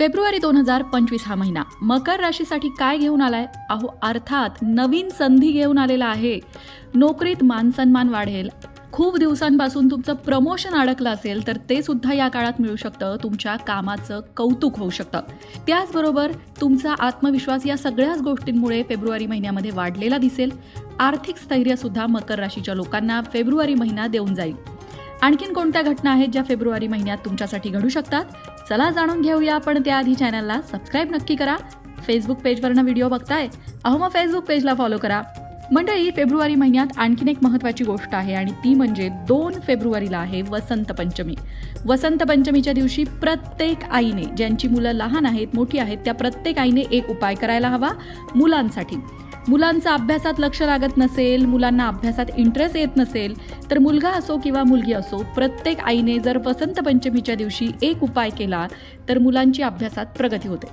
February दोन हजार पंचवीस हा महिना. मकर राशीसाठी काय घेऊन आलाय? अहो अर्थात नवीन संधी घेऊन आलेला आहे. नोकरीत मानसन्मान वाढेल. खूप दिवसांपासून तुमचं प्रमोशन अडकलं असेल तर ते सुद्धा या काळात मिळू शकतं. तुमच्या कामाचं कौतुक होऊ शकतं. त्याचबरोबर तुमचा आत्मविश्वास या सगळ्याच गोष्टींमुळे फेब्रुवारी महिन्यामध्ये वाढलेला दिसेल. आर्थिक स्थैर्य सुद्धा मकर राशीच्या लोकांना फेब्रुवारी महिना देऊन जाईल. आणखीन कोणत्या घटना आहेत ज्या फेब्रुवारी महिन्यात तुमच्यासाठी घडू शकतात? चला जाणून घेऊया आपण त्याआधी चॅनलला सबस्क्राईब नक्की करा. फेसबुक पेजवरनं व्हिडिओ बघताय अहो मग फेसबुक पेजला फॉलो करा. मंडळी फेब्रुवारी महिन्यात आणखीन एक महत्त्वाची गोष्ट आहे आणि ती म्हणजे दोन फेब्रुवारीला आहे वसंत पंचमी. वसंत पंचमीच्या दिवशी प्रत्येक आईने ज्यांची मुलं लहान आहेत मोठी आहेत त्या प्रत्येक आईने एक उपाय करायला हवा मुलांसाठी. मुलांचा अभ्यासात लक्ष लागत नसेल मुलांना अभ्यासात इंटरेस्ट येत नसेल तर मुलगा असो किंवा मुलगी असो प्रत्येक आईने जर वसंत पंचमीच्या दिवशी एक उपाय केला तर मुलांची अभ्यासात प्रगती होते.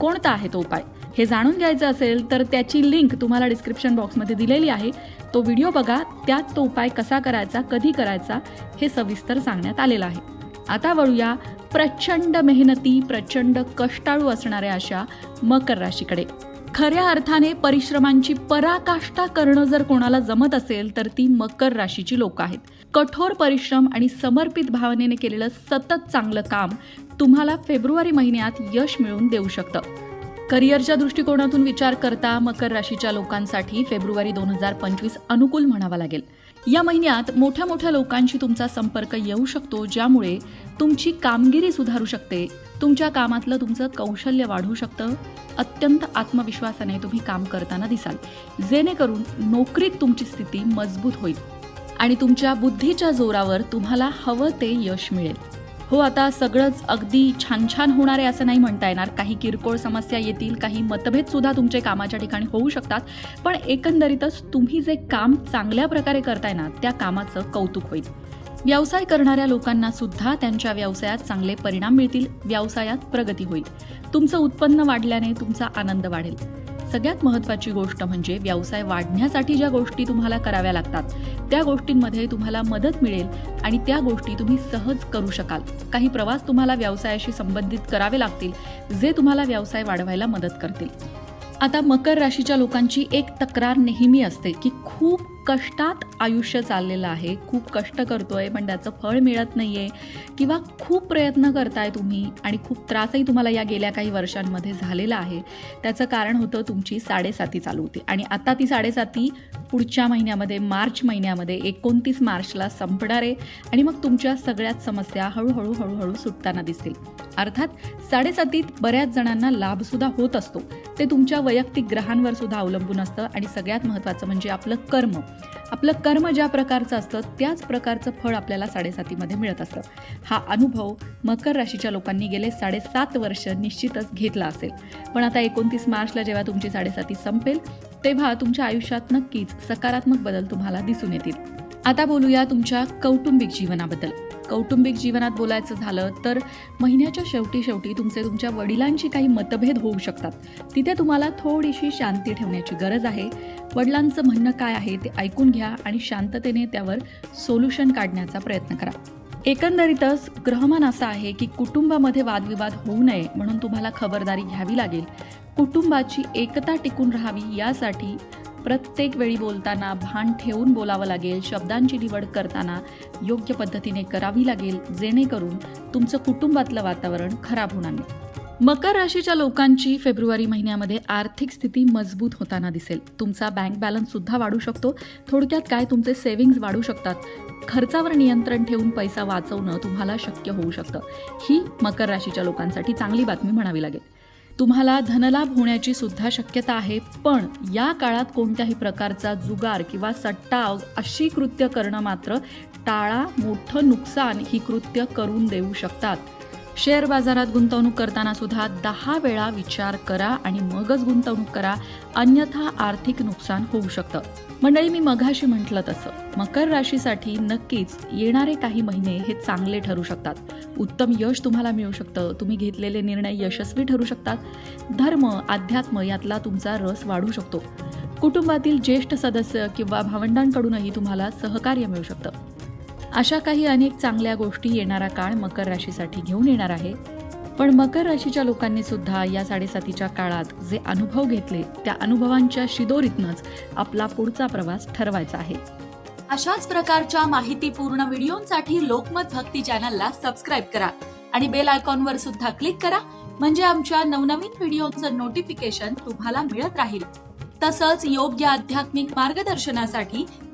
कोणता आहे तो उपाय? हे जाणून घ्यायचं असेल तर त्याची लिंक तुम्हाला डिस्क्रिप्शन बॉक्समध्ये दिलेली आहे. तो व्हिडिओ बघा त्यात तो उपाय कसा करायचा कधी करायचा हे सविस्तर सांगण्यात आलेलं आहे. आता वळूया प्रचंड मेहनती प्रचंड कष्टाळू असणाऱ्या अशा मकर राशीकडे. खऱ्या अर्थाने परिश्रमांची पराकाष्ठा करणं जर कोणाला जमत असेल तर ती मकर राशीची लोक आहेत. कठोर परिश्रम आणि समर्पित भावनेने केलेलं सतत चांगलं काम तुम्हाला फेब्रुवारी महिन्यात यश मिळवून देऊ शकतं. करिअरच्या दृष्टिकोनातून विचार करता मकर राशीच्या लोकांसाठी फेब्रुवारी दोन हजार पंचवीस अनुकूल म्हणावा लागेल. या महिन्यात मोठ्या मोठ्या लोकांशी तुमचा संपर्क येऊ शकतो ज्यामुळे तुमची कामगिरी सुधारू शकते. तुमच्या कामातलं तुमचं कौशल्य वाढू शकतं. अत्यंत आत्मविश्वासाने तुम्ही काम करताना दिसाल. जेणेकरून नोकरीत तुमची स्थिती मजबूत होईल आणि तुमच्या बुद्धीच्या जोरावर तुम्हाला हवं ते यश मिळेल. हो आता सगळंच अगदी छान छान होणार आहे असं नाही म्हणता येणार. काही किरकोळ समस्या येतील काही मतभेद सुद्धा तुमचे कामाच्या ठिकाणी होऊ शकतात. पण एकंदरीतच तुम्ही जे काम चांगल्या प्रकारे करताय ना त्या कामाचं कौतुक होईल. व्यवसाय करणाऱ्या लोकांना सुद्धा त्यांच्या व्यवसायात चांगले परिणाम मिळतील व्यवसायात प्रगती होईल. तुमचं उत्पन्न वाढल्याने तुमचा आनंद वाढेल. सगळ्यात महत्त्वाची गोष्ट म्हणजे व्यवसाय वाढण्यासाठी ज्या गोष्टी तुम्हाला कराव्या लागतात त्या गोष्टींमध्ये तुम्हाला मदत मिळेल आणि त्या गोष्टी तुम्ही सहज करू शकाल. काही प्रवास तुम्हाला व्यवसायाशी संबंधित करावे लागतील जे तुम्हाला व्यवसाय वाढवायला मदत करतील. आता मकर राशीच्या लोकांची एक तक्रार नेहमी असते की खूप कष्टात आयुष्य चाललेलं आहे. खूप कष्ट करतोय पण त्याचं फळ मिळत नाही आहे किंवा खूप प्रयत्न करताय तुम्ही आणि खूप त्रासही तुम्हाला या गेल्या काही वर्षांमध्ये झालेला आहे. त्याचं कारण होतं तुमची साडेसाती चालू होती. आणि आता ती साडेसाती पुढच्या महिन्यामध्ये मार्च महिन्यामध्ये एकोणतीस मार्चला संपणार आहे. आणि मग तुमच्या सगळ्याच समस्या हळूहळू हळूहळू सुटताना दिसतील. अर्थात साडेसातीत बऱ्याच जणांना लाभसुद्धा होत असतो. ते तुमच्या वैयक्तिक ग्रहांवर सुद्धा अवलंबून असतं. आणि सगळ्यात महत्त्वाचं म्हणजे आपलं कर्म. आपलं कर्म ज्या प्रकारचं असतं त्याच प्रकारचं फळ आपल्याला साडेसातीमध्ये मिळत असतं. हा अनुभव मकर राशीच्या लोकांनी गेले साडेसात वर्ष निश्चितच घेतला असेल. पण आता एकोणतीस मार्चला जेव्हा तुमची साडेसाती संपेल तेव्हा तुमच्या आयुष्यात नक्कीच सकारात्मक बदल तुम्हाला दिसून येतील. आता बोलूया तुमच्या कौटुंबिक जीवनाबद्दल. कौटुंबिक जीवनात बोलायचं झालं तर महिन्याच्या शेवटी शेवटी तुमचे तुमच्या वडिलांशी काही मतभेद होऊ शकतात. तिथे तुम्हाला थोडीशी शांती ठेवण्याची गरज आहे. वडिलांचं म्हणणं काय आहे ते ऐकून घ्या आणि शांततेने त्यावर सोल्युशन काढण्याचा प्रयत्न करा. एकंदरीतच ग्रहमान असं आहे की कुटुंबामध्ये वादविवाद होऊ नये म्हणून तुम्हाला खबरदारी घ्यावी लागेल. कुटुंबाची एकता टिकून राहावी यासाठी प्रत्येक वेळी बोलताना भान ठेवून बोलावं लागेल शब्दांची निवड करताना योग्य पद्धतीने करावी लागेल जेणेकरून तुमचं कुटुंबातलं वातावरण खराब होणार नाही. मकर राशीच्या लोकांची फेब्रुवारी महिन्यामध्ये आर्थिक स्थिती मजबूत होताना दिसेल. तुमचा बँक बॅलन्स सुद्धा वाढू शकतो. थोडक्यात काय तुमचे सेव्हिंग्ज वाढू शकतात? खर्चावर नियंत्रण ठेवून पैसा वाचवणं तुम्हाला शक्य होऊ शकतं. ही मकर राशीच्या लोकांसाठी चांगली बातमी म्हणावी लागेल. तुम्हाला धनलाभ होण्याची सुद्धा शक्यता आहे पण या काळात कोणत्याही प्रकारचा जुगार किंवा सट्टा अशी कृत्य करणं मात्र टाळा मोठं नुकसान ही कृत्य करून देऊ शकतात. शेअर बाजारात गुंतवणूक करताना सुद्धा दहा वेळा विचार करा आणि मगच गुंतवणूक करा. अन्यथा आर्थिक नुकसान होऊ शकतं. मंडळी मी मघाशी म्हटलं तसं. मकर राशीसाठी नक्कीच येणारे काही महिने हे चांगले ठरू शकतात. उत्तम यश तुम्हाला मिळू शकतं. तुम्ही घेतलेले निर्णय यशस्वी ठरू शकतात. धर्म अध्यात्म यातला तुमचा रस वाढू शकतो. कुटुंबातील ज्येष्ठ सदस्य किंवा भावंडांकडूनही तुम्हाला सहकार्य मिळू शकतं. अशा काही अनेक चांगल्या गोष्टी येणारा काळ मकर राशीसाठी घेऊन येणार आहे. पण मकर राशीच्या लोकांनी सुद्धा या साडेसातीच्या काळात जे अनुभव घेतले त्या अनुभवांच्या शिदोरीतनंच आपला पुढचा प्रवास ठरवायचा आहे. अशाच प्रकारच्या माहितीपूर्ण व्हिडिओंसाठी लोकमत भक्ती चॅनलला सबस्क्राईब करा आणि बेल आयकॉनवर सुद्धा क्लिक करा म्हणजे आमच्या नवनवीन व्हिडिओचं नोटिफिकेशन तुम्हाला मिळत राहील. तसंच योग्य आध्यात्मिक मार्गदर्शनासाठी